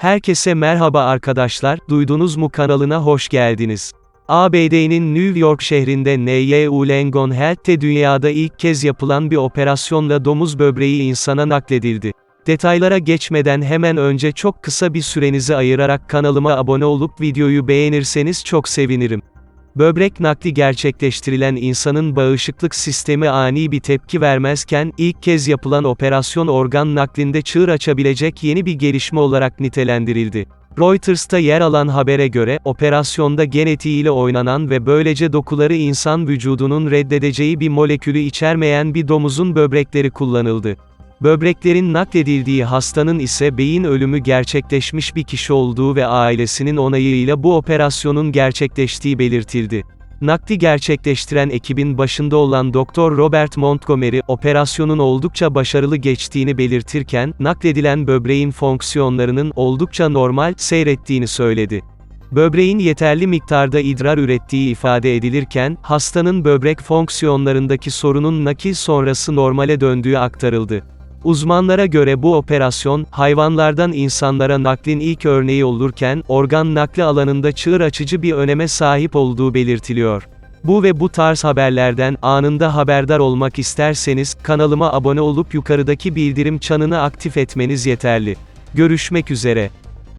Herkese merhaba arkadaşlar, duydunuz mu kanalına hoş geldiniz. ABD'nin New York şehrinde NYU Langone Health'te dünyada ilk kez yapılan bir operasyonla domuz böbreği insana nakledildi. Detaylara geçmeden hemen önce çok kısa bir sürenizi ayırarak kanalıma abone olup videoyu beğenirseniz çok sevinirim. Böbrek nakli gerçekleştirilen insanın bağışıklık sistemi ani bir tepki vermezken, ilk kez yapılan operasyon organ naklinde çığır açabilecek yeni bir gelişme olarak nitelendirildi. Reuters'ta yer alan habere göre, operasyonda genetiğiyle oynanan ve böylece dokuları insan vücudunun reddedeceği bir molekülü içermeyen bir domuzun böbrekleri kullanıldı. Böbreklerin nakledildiği hastanın ise beyin ölümü gerçekleşmiş bir kişi olduğu ve ailesinin onayıyla bu operasyonun gerçekleştiği belirtildi. Nakli gerçekleştiren ekibin başında olan Dr. Robert Montgomery, operasyonun oldukça başarılı geçtiğini belirtirken, nakledilen böbreğin fonksiyonlarının oldukça normal seyrettiğini söyledi. Böbreğin yeterli miktarda idrar ürettiği ifade edilirken, hastanın böbrek fonksiyonlarındaki sorunun nakil sonrası normale döndüğü aktarıldı. Uzmanlara göre bu operasyon, hayvanlardan insanlara naklin ilk örneği olurken, organ nakli alanında çığır açıcı bir öneme sahip olduğu belirtiliyor. Bu ve bu tarz haberlerden anında haberdar olmak isterseniz, kanalıma abone olup yukarıdaki bildirim çanını aktif etmeniz yeterli. Görüşmek üzere.